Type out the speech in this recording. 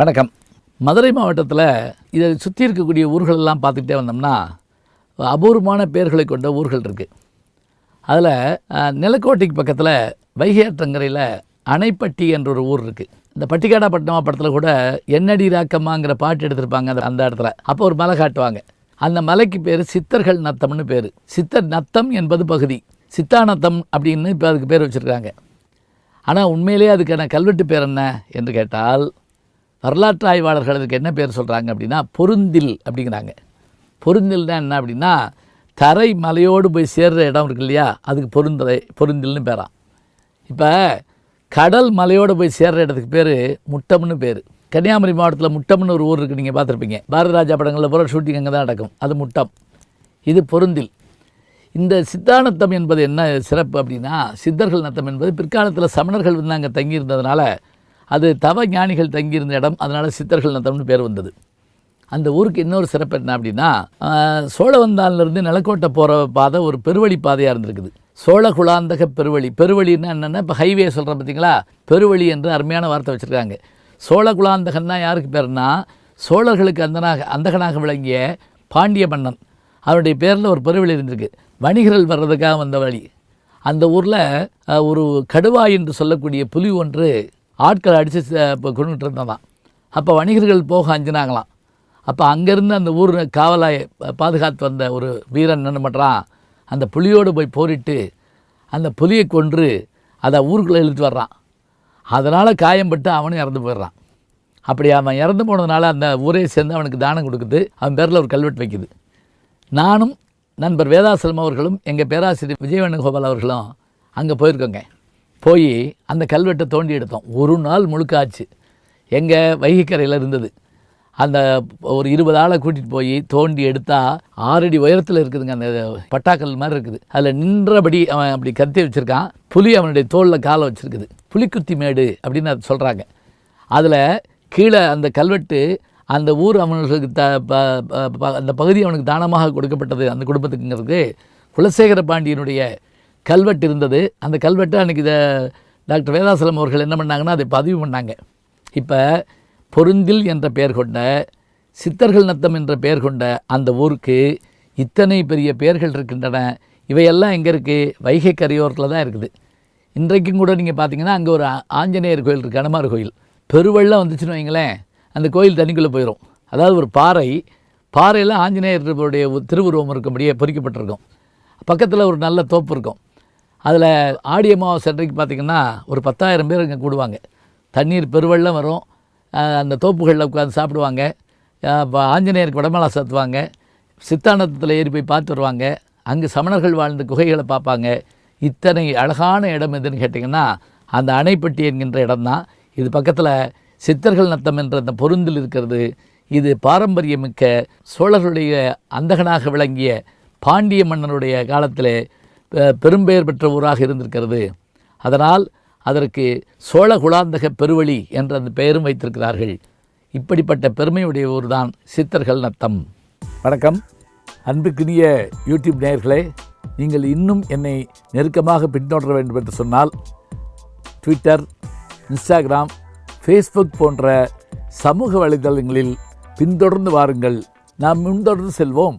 வணக்கம். மதுரை மாவட்டத்தில் இதை சுற்றி இருக்கக்கூடிய ஊர்களெல்லாம் பார்த்துக்கிட்டே வந்தோம்னா அபூர்வமான பெயர்களை கொண்ட ஊர்கள் இருக்குது அதில் நிலக்கோட்டைக்கு பக்கத்தில் வைகையாற்றங்கரையில் அணைப்பட்டி என்ற ஒரு ஊர் இருக்குது இந்த பட்டிக்காடா பட்டினமா படத்தில் கூட என்னடி ராக்கம்மாங்கிற பாட்டு எடுத்திருப்பாங்க அந்த அந்த இடத்துல. அப்போ ஒரு மலை காட்டுவாங்க. அந்த மலைக்கு பேர் சித்தர்கள் நத்தம்னு பேர். சித்தர் நத்தம் என்பது பகுதி. சித்தாநத்தம் அப்படின்னு இப்போ அதுக்கு பேர் வச்சுருக்காங்க. ஆனால் உண்மையிலேயே அதுக்கான கல்வெட்டு பேர் என்ன என்று கேட்டால் வரலாற்று ஆய்வாளர்கள் அதுக்கு என்ன பேர் சொல்கிறாங்க அப்படின்னா பொருந்தில் அப்படிங்கிறாங்க. பொருந்தில்னா என்ன அப்படின்னா தரை மலையோடு போய் சேர்ற இடம் இருக்கு இல்லையா? அதுக்கு பொருந்தலை பொருந்தில்னு பேராம் இப்போ கடல் மலையோடு போய் சேர்ற இடத்துக்கு பேர் முட்டம்னு பேர். கன்னியாகுமரி மாவட்டத்தில் முட்டம்னு ஒரு ஊர் இருக்குது நீங்கள் பார்த்துருப்பீங்க. பாரதராஜா படங்களில் பூரா ஷூட்டிங் அங்கே தான் நடக்கும். அது முட்டம். இது பொருந்தில். இந்த சித்தானத்தம் என்பது என்ன சிறப்பு அப்படின்னா சித்தர்கள் நத்தம் என்பது பிற்காலத்தில் சமணர்கள் வந்து அங்கே தங்கியிருந்ததுனால அது தவ ஞானிகள் தங்கியிருந்த இடம் அதனால் சித்தர்கள் நத்தம்னு பேர் வந்தது. அந்த ஊருக்கு இன்னொரு சிறப்பு என்ன அப்படின்னா ஆஹ், சோழவந்தான்லேருந்து நிலக்கோட்டை போகிற பாதை ஒரு பெருவழி பாதையாக இருந்திருக்குது. சோழகுலாந்தக பெருவழி. பெருவழின்னா என்னென்னா இப்போ ஹைவே சொல்கிறேன் பார்த்தீங்களா பெருவழி என்று அருமையான வார்த்தை வச்சுருக்காங்க. சோழகுலாந்தகன்னா யாருக்கு பேர்னா சோழர்களுக்கு அந்தனாக அந்தகனாக விளங்கிய பாண்டிய மன்னன். அவருடைய பேரில் ஒரு பெருவழி இருந்திருக்கு. வணிகர்கள் வர்றதுக்காக வந்த வழி. அந்த ஊரில் ஒரு கடுவாய் என்று சொல்லக்கூடிய புலி ஒன்று ஆட்களை அடித்து கொண்டுட்டு இருந்ததான் அப்போ வணிகர்கள் போக அஞ்சினாங்களாம். அப்போ அங்கேருந்து அந்த ஊர் காவலாய் பாதுகாத்து வந்த ஒரு வீரன் என்ன பண்ணுறான் அந்த புலியோடு போய் போரிட்டு அந்த புலியை கொன்று அதை ஊருக்குள்ளே இழுத்து வர்றான். அதனால் காயம்பட்டு அவனும் இறந்து போயிடுறான். அப்படி அவன் இறந்து போனதுனால அந்த ஊரே சேர்ந்து அவனுக்கு தானம் கொடுக்குது. அவன் பேரில் ஒரு கல்வெட்டு வைக்குது. நானும் நண்பர் வேதாசலம் அவர்களும் எங்கள் பேராசிரியர் விஜயவேணுகோபால் அவர்களும் அங்கே போயிருக்கோங்க. போய் அந்த கல்வெட்டை தோண்டி எடுத்தோம். ஒரு நாள் முழுக்க ஆச்சு எங்கள் வைகைக்கரையில் இருந்தது. அந்த ஒரு இருபது ஆளை கூட்டிகிட்டு போய் தோண்டி எடுத்தால் ஆறடி உயரத்தில் இருக்குதுங்க. அந்த பட்டாக்கல் மாதிரி இருக்குது. அதில் நின்றபடி அவன் அப்படி கத்தி வச்சுருக்கான். புலி அவனுடைய தோளில் காலை வச்சுருக்குது. புலிக்குத்தி மேடு அப்படின்னு அது சொல்கிறாங்க அதில் கீழே அந்த கல்வெட்டு அந்த ஊர் அவனுக்கு த ப- ப- ப- அந்த பகுதி அவனுக்கு தானமாக கொடுக்கப்பட்டது. அந்த குடும்பத்துக்குங்கிறது குலசேகர பாண்டியனுடைய கல்வெட்டு இருந்தது. அந்த கல்வெட்டு அன்றைக்கி இதை டாக்டர் வேதாசலம் அவர்கள் என்ன பண்ணாங்கன்னா அதை பதிவு பண்ணாங்க. இப்போ பொருந்தில் என்ற பெயர் கொண்ட சித்தர்கள் நத்தம் என்ற பெயர் கொண்ட அந்த ஊருக்கு இத்தனை பெரிய பெயர்கள் இருக்கின்றன. இவையெல்லாம் எங்கே இருக்குது வைகை கரையோரத்தில் தான் இருக்குது. இன்றைக்கும் கூட நீங்கள் பார்த்தீங்கன்னா அங்கே ஒரு ஆஞ்சநேயர் கோயில் இருக்குது அனுமார் கோயில். பெருவெள்ளம் வந்துச்சுன்னு வைங்களேன் அந்த கோயில் தண்ணிக்குள்ளே போயிடும் அதாவது ஒரு பாறை பாறையில் ஆஞ்சநேயருடைய திருவுருவம் இருக்கும்படியே பொறிக்கப்பட்டிருக்கும். பக்கத்தில் ஒரு நல்ல தோப்பு இருக்கும். அதில் ஆடி அமாவாசை அன்றைக்கு பார்த்திங்கன்னா ஒரு பத்தாயிரம் பேர் இங்கே கூடுவாங்க. தண்ணீர் பெருவெள்ளம் வரும். அந்த தோப்புகளில் உட்காந்து சாப்பிடுவாங்க. ஆஞ்சநேயருக்கு வடமலா சாத்துவாங்க சித்தானத்தில் ஏறி போய் பார்த்து வருவாங்க. அங்கே சமணர்கள் வாழ்ந்த குகைகளை பார்ப்பாங்க. இத்தனை அழகான இடம் எதுன்னு கேட்டிங்கன்னா அந்த அணைப்பட்டி என்கின்ற இடம்தான். இது பக்கத்தில் சித்தர்கள் நத்தம் என்ற அந்த பொருந்தில் இருக்கிறது. இது பாரம்பரியமிக்க சோழர்களுடைய அந்தகனாக விளங்கிய பாண்டிய மன்னனுடைய காலத்தில் பெரும்பெயர் பெற்ற ஊராக இருந்திருக்கிறது. அதனால் அதற்கு சோழ குலாந்தக பெருவழி என்ற அந்த பெயரும் வைத்திருக்கிறார்கள். இப்படிப்பட்ட பெருமையுடைய ஊர்தான் சித்தர்கள் நத்தம். வணக்கம். அன்புக்குரிய யூடியூப் நேயர்களே நீங்கள் இன்னும் என்னை நெருக்கமாக பின்தொடர வேண்டும் என்று சொன்னால் ட்விட்டர் இன்ஸ்டாகிராம் ஃபேஸ்புக் போன்ற சமூக வலைதளங்களில் பின்தொடர்ந்து வாருங்கள். நாம் முன்தொடர்ந்து செல்வோம்.